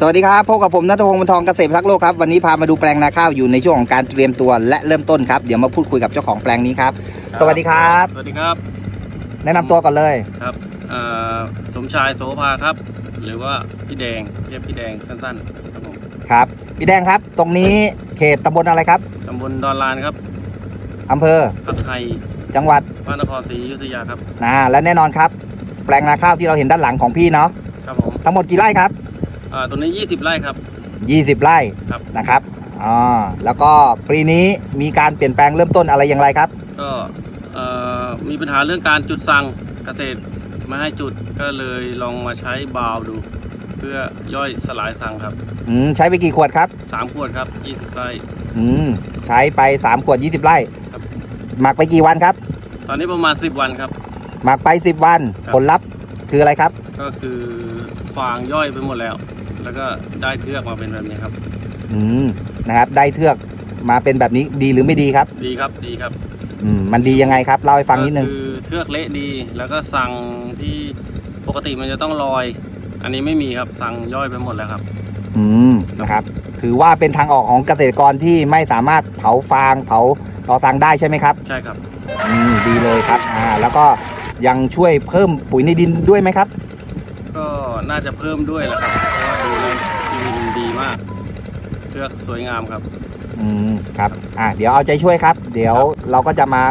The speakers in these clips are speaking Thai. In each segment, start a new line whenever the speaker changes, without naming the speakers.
สวัสดีครับพบกับผมนัทพงศ์บรรทองเกษตรพักโลกครับวันนี้พามาดูแปลงนาข้าวอยู่ในช่วงของการเตรียมตัวและเริ่มต้นครับเดี๋ยวมาพูดคุยกับเจ้าของแปลงนี้ครับ สวัสดีครับ
สวัสดีครับ
แนะนำตัวก่อนเลย
ครับเอ่อสมชายโสภาครับ หรือว่าพี่แดงเรียกพี่แดงสั้นๆครับผม
ครับพี่แดงครับ ตรงนี้เขตตำบลอะไรครับ
ตำบลดอนลานครับ
อำเภอ
พักไทย
จังหวัด
พระนครศรีอยุธยาครับ
นะและแน่นอนครับ แปลงนาข้าวที่เราเห็นด้านหลังของพี่เนาะ
ครับผม
ทั้งหมดกี่ไร่ครับ
อ่าตัวนี้ 20 ไร่ครับ
20 ไร่
ครับ
นะครับอ๋อแล้วก็ปีนี้มีการเปลี่ยนแปลงเริ่มต้นอะไรอย่างไรครับ
ก็เอ่อมีปัญหาเรื่องการจุดสั่งเกษตรไม่ให้จุดก็เลยลองมาใช้บาวดู เพื่อย่อยสลายสั่งครับ
อืมใช้ไปกี่ขวดครับ
3 ขวดครับ 20 ไร่
อืมใช้ไป 3 ขวด 20 ไร่
ครับ
หมักไปกี่วันครับ
ตอนนี้ประมาณ 10 วันครับ
หมักไป 10 วัน
ครับ
ผลลัพธ์ คืออะไรครับ
ก็คือฟางย่อยไปหมดแล้ว แล้วก็ได้เทือกมาเป็นแบบนี้ครับ
อืมนะครับ ได้เทือกมาเป็นแบบนี้ดีหรือไม่ดีครับ
ดีครับดีครับ
อืมมันดียังไงครับเล่าให้ฟังนิดนึง
ก็คือเทือกเละดีแล้วก็สั่งที่ปกติมันจะต้องลอย อันนี้ไม่มีครับสั่งย่อยไปหมดแล้วครับ
อืมนะครับ ถือว่าเป็นทางออกของเกษตรกรที่ไม่สามารถเผาฟางเผาต่อสังได้ใช่ไหมครับ
ใช่ครับ
อืมดีเลยครับอ่าแล้วก็ ยังช่วยเพิ่มปุ๋ยในดินด้วยไหมครับ
ก็น่าจะเพิ่มด้วยแหละครับเพราะว่าดูแล้วดินดีมากเทือกสวยงามครับ
อืมครับอ่าเดี๋ยวเอาใจช่วยครับ เดี๋ยวเราก็จะมา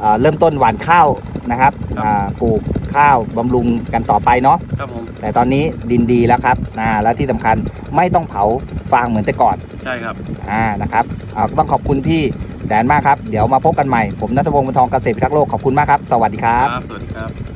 เอ่อเริ่มต้นหว่านข้าวนะครับ
ครับ
อ่าปลูกข้าวบำรุงกันต่อไปเนาะ
ครับผม
แต่ตอนนี้ดินดีแล้วครับอ่าและที่สำคัญไม่ต้องเผาฟางเหมือนแต่ก่อน
ใช่ครับ
อ่านะครับอ่าต้องขอบคุณพี่ แดนมากครับ เดี๋ยวมาพบกันใหม่ ผมนัทพงศ์บรรทองเกษตรพิทักษ์โลก ขอบคุณมากครับ สวัสดีครับ
สวัสดีครับ